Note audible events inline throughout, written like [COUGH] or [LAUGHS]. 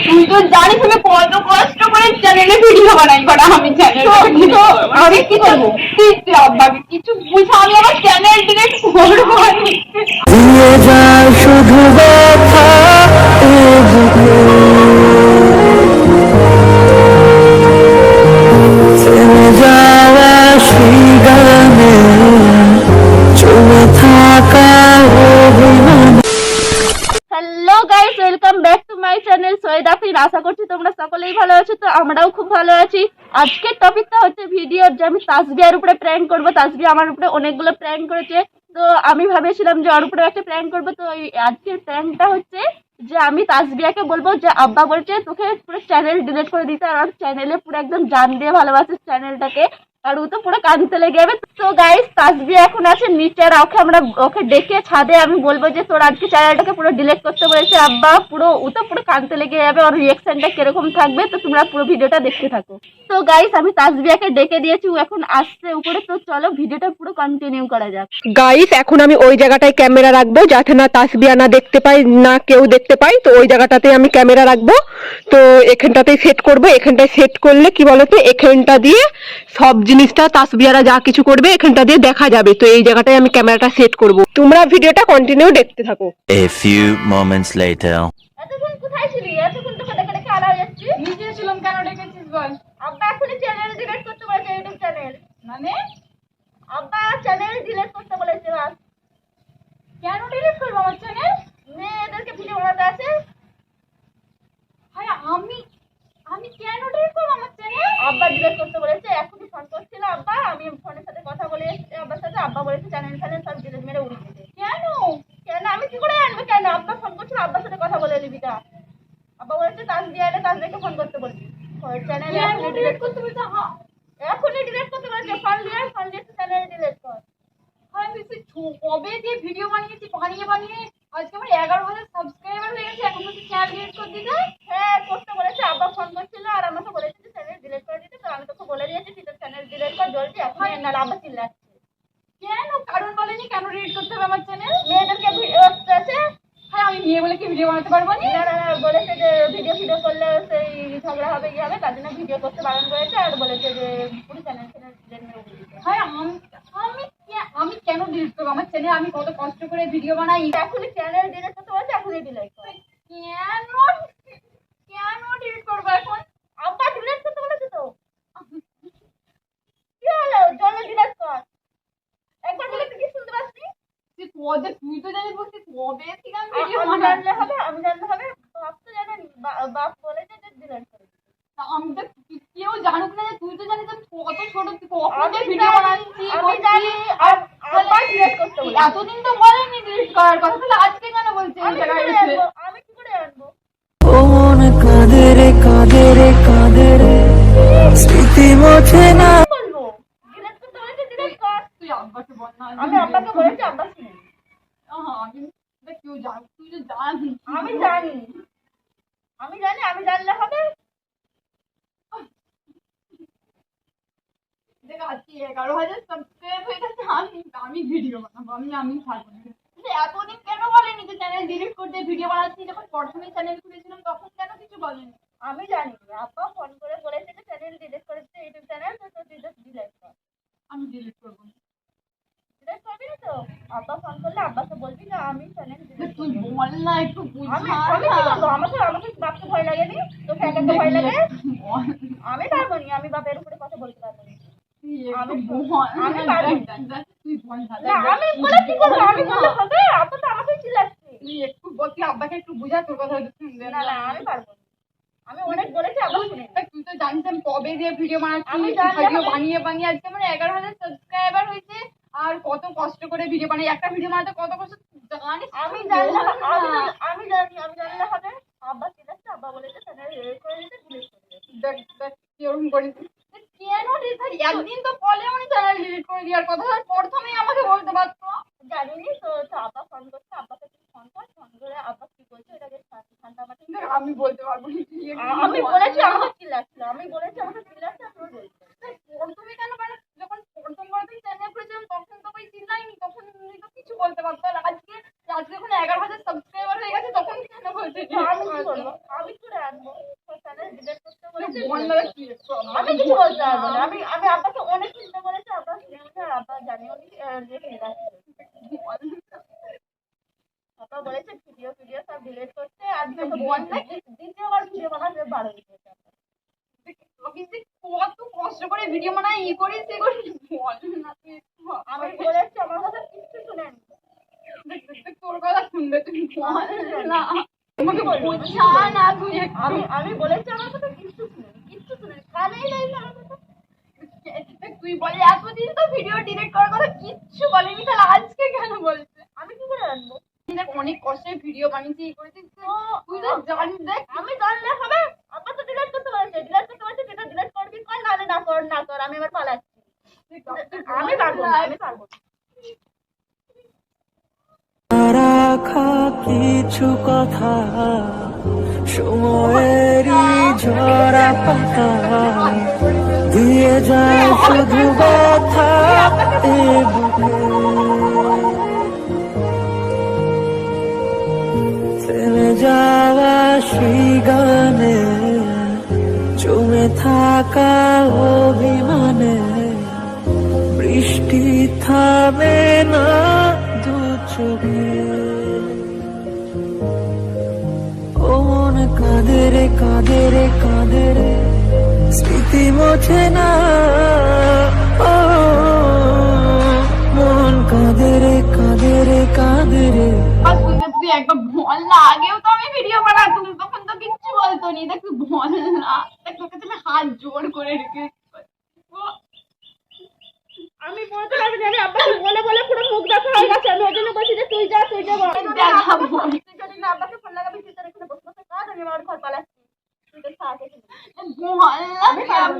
তুই তো জানিস আমি কত কষ্ট করে চ্যানেলে ভিডিও বানাই করা আমি চ্যানেল আমি কি করব? তুই আব্বাকে কিছু বুঝা আমি আমার চ্যানেল ডিলেট করব শুধু আমরাও খুব ভালো আছি। আজকের টপিকটা হচ্ছে ভিডিও যে আমি তাসবিয়ার উপরে প্র্যাঙ্ক করব। তাসবি আমার উপরে অনেকগুলো প্র্যাঙ্ক করেছে। তো আমি ভেবেছিলাম যে ওর উপরে একটা প্র্যাঙ্ক করব। তো আজকের প্র্যাঙ্কটা হচ্ছে যে আমি তাসবিয়াকে বলব যে আব্বা বলছে তোকে পুরো চ্যানেল ডিলিট করে দিতে। আর চ্যানেলে পুরো একদম জান দিয়ে ভালোবাসিস চ্যানেলটাকে আর ও তো পুরো কাঁদতে লেগে যাবে। তো গাইস তাসবিয়া এখন আছে, নিচে আর ওকে আমরা, ওকে ডেকে ছাদে আমি বলব যে, তোর আজকে চ্যানেলটাকে পুরো ডিলিট করতে বলেছে। আব্বা, পুরো ও তো পুরো কাঁদতে লেগে যাবে, ওর রিয়েকশনটা কীরকম থাকবে, তো তোমরা পুরো ভিডিওটা দেখতে থাকো। তো গাইস আমি তাসবিয়াকে ডেকে দিয়েছি, ও এখন আসছে উপরে। তো চলো ভিডিওটা পুরো কন্টিনিউ করা যাক। গাইস এখন আমি ওই জায়গাটায় ক্যামেরা রাখব, যাতে না তাসবিয়া না দেখতে পাই, না কেউ দেখতে পাই। তো ওই জায়গাটাতে আমি ক্যামেরা রাখব। তো এখানটাতে সেট করব। এখানটায় সেট করলে কি বলতো? এখানটা দিয়ে সব জিনিসটা তাসবিয়ারা যা কিছু করবে এখানটা দিয়ে দেখা যাবে। তো এই জায়গাটায় আমি ক্যামেরাটা সেট করব। তোমরা ভিডিওটা কন্টিনিউ দেখতে থাকো। A few moments later. এতক্ষণ কোথায় ছিলি? এতক্ষণ তোকে দেখে দেখে আলা যাচ্ছি নিচে ছিলাম কেন ডেকেছিস বল? আব্বা এখনই চ্যানেল ডিলিট করতে বলেছে ইউটিউব চ্যানেল মানে? আব্বা চ্যানেল ডিলিট করতে বলেছে বাস। কেন ডিলিট করব আমার চ্যানেল মেয়েদেরকে ভিডিও বানাতে আছে হ্যাঁ আমি আমি কেন ডিলিট করব আমার চ্যানেল আব্বা ডিলিট করতে বলেছে এখনই ফোন করছিল আব্বা আমি ফোনের সাথে কথা বলে এসেছি আব্বার সাথে আব্বা বলেছে চ্যানেল সব ডিলিট মেরে উড়িয়ে দিতে। কেন? কেন? আমি কি করে আনব কেন? আব্বা ফোন করছিল আব্বার সাথে কথা বলে নিবি তা। আব্বা বলেছে তাস দিয়ে তাস দেখে ফোন করতে চ্যানেল ডিলিট করতে হ্যাঁ। এখনই ডিলিট করতে বলেছে ফোন দিয়ে ফোন দিয়ে চ্যানেল ডিলিট কর। হ্যাঁ, কবে দিয়ে ভিডিও বানিয়েছি বানিয়ে বানিয়ে আজকে আমার এগারো হাজার সাবস্ক্রাইবার হয়ে গেছে এখন বলছি চ্যানেল ডিলিট করে দিতে। হ্যাঁ করতে বলেছে আব্বা ফোন করছিল আর আমাকে বলেছে যে চ্যানেল ডিলিট করে দিতে তো আমি তোকে বলে দিয়েছি তুই তোর চ্যানেল ডিলিট কর জলদি এখন না আব্বা চিল্লাচ্ছে কেন? কারণ বলেনি কেন ডিলিট করতে হবে আমার চ্যানেল মেয়েদেরকে ভিডিও আছে হ্যাঁ আমি মেয়ে বলে কি ভিডিও বানাতে পারব না? না না না বলেছে যে ভিডিও ভিডিও করলে সেই ঝগড়া হবে কি হবে তার জন্য ভিডিও করতে বারণ করেছে আর বলেছে যে পুরো চ্যানেল চ্যানেল ডিলিট মেরে দিতে হ্যাঁ আমি আমি আমি কেন ডিলিট করব? আমার চ্যানেল আমি কত কষ্ট করে ভিডিও বানাই? এখনই চ্যানেল ডিলিট করতে বলেছে এখনই ডিলিট কর। কেন ডিলিট করব এখন আব্বা ডিলিট করতে বলেছে তো কি হলো জলদি ডিলিট কর একবার বলে তুই কি শুনতে পাচ্ছিস তুই কবে তুই তো জানিস বলছি কবে থেকে আমি ভিডিও আমি বানাই হবে আমি জানলে হবে বাপ তো জানেন বা- বাপ বলেছে যে ডিলিট করে দিতে। আমি তো কি- কেউ জানুক না যে তুই তো জানিস আমি কত ছোট কখন আমি ভিডিও বানাচ্ছি আমি জানি ডিলিট করতে বলেছে? এতদিন তো বলেনি ডিলিট করার কথা তাহলে আজকে কেন বলছে এই আমি কি জায়গায় করে এসে? আমি কি করে আনব? ও মন কাঁদে রে কাঁদে রে কাঁদে রে। স্মৃতি মোছে না কি বলব ডিলিট করতে বলেছে ডিলিট কর তুই আব্বাকে বল না আমি আব্বাকে বলেছি আব্বা শুনে আহা, আমি কেউ তুই তো জানিস আমি জানি। আমি জানি আমি জানলে হবে। দেখ আজকে এগারো হাজার সাবস্ক্রাইব হয়ে গেছে আমি আমি ভিডিও বানাবো আমি আমি থাকব না। এতদিন কেন বলেনি যে চ্যানেল ডিলিট করতে? ভিডিও বানাচ্ছি যখন প্রথমে চ্যানেল খুলেছিলাম তখন কেন কিছু বলেনি? আমি জানি আব্বা ফোন করে বলেছে যে চ্যানেল ডিলিট করে দিতে ইউটিউব চ্যানেল তো তুই জাস্ট ডিলিট কর আমি ডিলিট করব না। ডিলিট করবি না তো আব্বা ফোন করলে আব্বাকে বলবি না আমি চ্যানেল ডিলিট তুই বল না একটু বুঝা আমি আমাকে আমাকে বাপকে ভয় লাগে নি? তোকে একাকে ভয় লাগে? আমি পারব নি। আমি বাপের উপরে কথা বলতে পারব না। আমি আমি পারব না। তুই বল না না, আমি বলে কি করব? আমি বললে হবে? আব্বা তো আমাকে চিল্লাচ্ছে। তুই একটু বল তুই আব্বাকে একটু বুঝা তোর কথা হয়তো শুনবে না না আমি পারব না। আমি অনেক বলেছি শুনে। তুই তো জানিস আমি কবে দিয়ে ভিডিও বানাচ্ছি ভিডিও বানিয়ে বানিয়ে আজকে আমার এগারো হাজার সাবস্ক্রাইবার হয়েছে আর কত কষ্ট করে ভিডিও বানাই। একটা ভিডিও বানাতে কত কষ্ট আমি তুই জানলে বল হবে- আমি না। জানি- আমি জানি আমি জানলে হবে আব্বা চিল্লাচ্ছে আব্বা বলেছে চ্যানেল করে দিতে ডিলিট করে দেখ দেখ কীরকম করিস কেন একদিন তো বলে আমি চ্যানেল ডিলিট করে দেওয়ার কথা প্রথমেই আমাকে বলতে পারতো জানিনি তো তো আব্বা ফোন করছে আব্বাকে তুই ফোন কর ফোন করে আব্বা কি বলছে আমি বলতে পারব আমি বলেছি না। আমাকে চিল্লাচ্ছিল আমি বলেছি আমাকে চিল্লাচ্ছে আপনি বলছে দেখ, প্রথমে কেন মানে যখন প্রথম বার তুই চ্যানেল খুলেছিলাম তখন তো ওই চিল্লাইনি তখন উনি তো কিছু বলতে পারতো আর আজকে আজকে যখন এগারো হাজার সাবস্ক্রাইবার হয়ে গেছে তখন কেন বলছে আমি কি করব আমি কি করে আনব বন্যাটা কি একটু আমি কিছু বলতে পারব না। আমি আমি আব্বাকে অনেক চিন্তা করেছি আব্বা শুনেছে আব্বা জানি উনি রেখে আব্বা বলেছে ভিডিও ভিডিও সব ডিলিট করতে। আর বন্যা দ্বিতীয়বার ভিডিও বানাতে বারো দিতে কত কষ্ট করে ভিডিও বানাই ই করি সে করি বল না। আমি বলেছি আমার কথা কিচ্ছু শুনেন তোর কথা শুনবে তুমি না। আমাকে না। তুই আমি আমি বলেছি আমার কথা কিচ্ছু শুনেন কিচ্ছু শুনেন। কানেই নাই না আমার তুই বলে এতদিন তো ভিডিও ডিলিট করার কথা কিচ্ছু বলেনি তাহলে আজকে কেন বলছে? আমি কি করে জানব? দেখ অনেক কষ্টে ভিডিও বানিয়েছি ই করেছিস তুই। তো জানিস দেখ। আমি জানলে হবে আব্বা তো ডিলিট করতে বলেছে ডিলিট করতে বলেছে যেটা ডিলিট করবি কর নাহলে না কর না কর আমি এবার পালাচ্ছি। আমি পারব না আমি পারব রাখা কিছু কথা সময়েরই ঝরা পাতা। দিয়ে যায় শুধু ব্যথা এ যাওয়া সেই গানে জমে থাকা অভিমানে, বৃষ্টি থামে না দু চোখে। ও মন কাঁদে রে কাঁদে রে। মোছে না। ও মন কাঁদে রে কাঁদে রে কাঁদে রে। আর তুই একবার বল আগেও তো আমি ভিডিও বানাতাম তখন তো কিচ্ছু বলতো নি। দেখ তুই বল না। দেখ তোকে তো হাত জোর করে রেখে আমি বলতে পারবি না আমি আব্বাকে বলে বলে পুরো মুখ দেখা হয়ে গেছে। আমি ওই জন্য বলছি যে তুই যা তুই যা বল। দেখা বল। তুই যদি না আব্বাকে ফোন লাগাবি তুই তোর এখানে বসে বসে কাজ আমি আমার ঘর পালাচ্ছি তুই তো সাথে বল না তুই আব্বাকে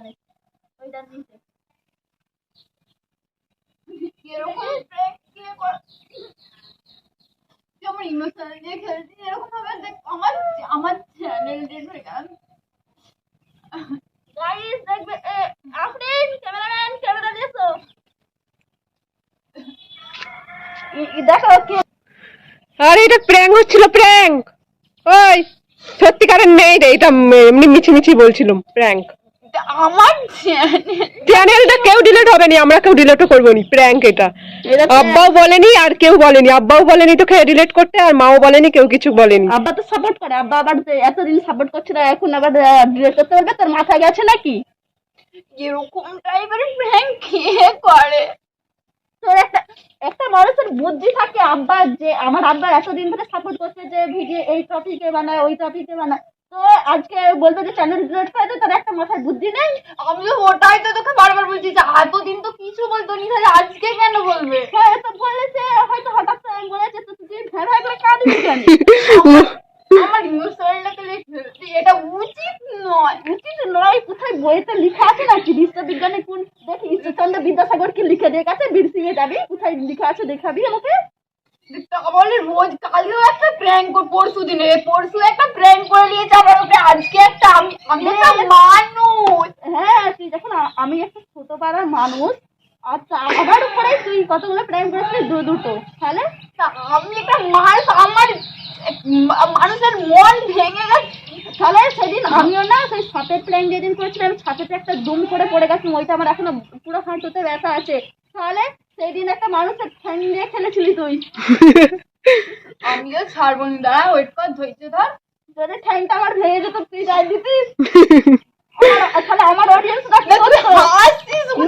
আড়ালে ওইটার নিচে এরকম prank কে করে? তুই আমার ইমোশনাল দিয়ে খেলছিস এরকম ভাবে দেখ আমার আমার চ্যানেল দেখবে কারণ গাইস দেখবে এ আফরিন ক্যামেরাম্যান ক্যামেরা নিয়ে এসো ই- ই দেখো কে আরে এটা প্র্যাঙ্ক হচ্ছিল প্র্যাঙ্ক ওই সত্যিকারের নেই রে এটা এমনি মিছি মিছি বলছিলাম প্র্যাঙ্ক আমার চ্যানেলটা কেউ ডিলিট হবে না আমরা কেউ ডিলিটও করব নি প্র্যাঙ্ক এটা। আব্বাও বলেনি আর কেউ বলেনি আব্বাও বলেনি তোকে ডিলিট করতে আর মাও বলেনি কেউ কিছু বলেনি। আব্বা তো সাপোর্ট করে আব্বা আবার সাপোর্ট করছে না এখন আবার ডিলেট করতে পারবে? তোর মাথা গেছে নাকি? এরকম টাইপের প্র্যাঙ্ক কে করে? তোর একটা একটা মানুষের বুদ্ধি থাকে আব্বা যে আমার আব্বা এতদিন ধরে সাপোর্ট করছে যে ভিডিও এই টপিকে বানায় ওই টপিকে বানায়। তো আজকে বলবে যে চ্যানেল ডিলেট করে দে তোর একটা মাথায় বুদ্ধি নেই? আমি তো ওটাই তো তোকে বারবার বলছি যে এতদিন তো কিছু বলতো নি তাহলে আজকে কেন বলবে? হ্যাঁ তো বলেছে হয়তো হঠাৎ করে বলেছে তো তুই ভেড়া করে কেন? [LAUGHS] আমার ইমোশনালটাকে এটা উচিত নয় উচিত নয় কোথায় বইতে লেখা আছে নাকি? বিশ্ববিজ্ঞানী কোন দেখি ঈশ্বরচন্দ্র বিদ্যাসাগর কি লিখে দিয়ে গেছে বীরসিংহে যাবি কোথায় লেখা আছে দেখাবি আমাকে? বলে রোজ কালকেও একটা প্র্যাঙ্ক কর পরশু দিনে। পরশু একটা প্র্যাঙ্ক করে নিয়েছে আমার উপরে আজকে একটা আমি আমি একটা মানুষ। হ্যাঁ তুই যখন আ- আমি একটা ছোট পাড়ার মানুষ আচ্ছা আমার উপরে তুই কতগুলো প্রেম করেছিলি দু দুটো তাহলে? আমি একটা মানুষ আমার মানুষের মন ভেঙে গেছে। তাহলে সেদিন আমিও না সেই সাপের প্ল্যান যেদিন করেছিলাম ছাপেতে একটা দুম করে পড়ে গেছি ওইটা আমার এখনও পুরো হাঁটুতে ব্যথা আছে। তাহলে সেদিন একটা মানুষের ঠ্যাং দিয়ে খেলেছিলি তুই [LAUGHS] আমিও ছাড়বো না দাঁড়া ওয়েট কর ধৈর্য ধর। যদি ঠ্যাংটা আমার ভেঙে যেত তুই গায়ে দিতিস। [LAUGHS] তাহলে আমার অডিয়েন্সরা কি করতো?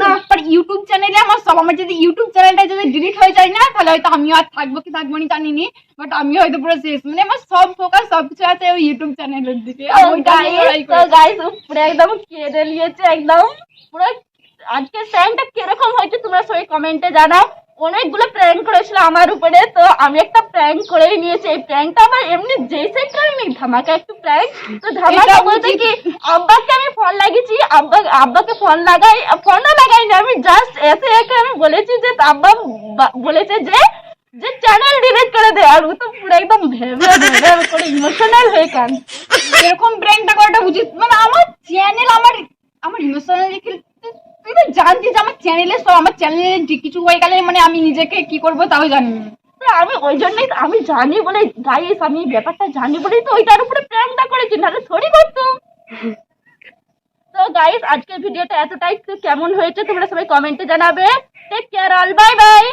না পর ইউটিউব চ্যানেলে আমার সব আমার যদি ইউটিউব চ্যানেলটা যদি ডিলিট হয়ে যায় না তাহলে হয়তো আমিও আর থাকব কি থাকব না জানি নি বাট আমি হয়তো পুরো শেষ। মানে আমার সব ফোকাস সবকিছু আছে ওই ইউটিউব চ্যানেলের দিকে। ওইটা। গাইস উপরে একদম কেড়ে নিয়েছে একদম। পুরো আজকে প্র্যাঙ্কটা কীরকম হয়েছে তোমরা সবাই কমেন্টে জানাও। অনেকগুলো প্র্যাঙ্ক করেছিল আমার উপরে তো আমি একটা প্র্যাঙ্ক করেই নিয়েছি। এই প্র্যাঙ্কটা আমার এমনি যেই করিনি ধামাকা একটু প্র্যাঙ্ক তো ধামাকা বলতে কি আব্বাকে আমি ফোন লাগিয়েছি আব্বা আব্বাকে ফোন লাগাই ফোনও লাগাইনি। আমি জাস্ট এসে একে আমি বলেছি যে আব্বা বলেছে যে যে চ্যানেল ডিলিট করে দে। আর ও তো পুরো একদম ভেবে ভেবে করে ইমোশনাল হয়ে কান এরকম প্র্যাঙ্কটা করাটা উচিত? মানে আমার চ্যানেল আমার আমার ইমোশনাল তো যে আমার চ্যানেলে সব, আমার চ্যানেলে কিছু হয়ে গেলে মানে আমি নিজেকে কি তাও জানি আমি ওই জন্যই আমি জানি বলে গাইস আমি ব্যাপারটা জানি বলেই তো ওইটার উপরে প্রেমটা করেছি, নাহলে থরি করতাম। তো গাইস আজকের ভিডিওটা এতটাই। কেমন হয়েছে তোমরা সবাই কমেন্টে জানাবে। Take care all bye bye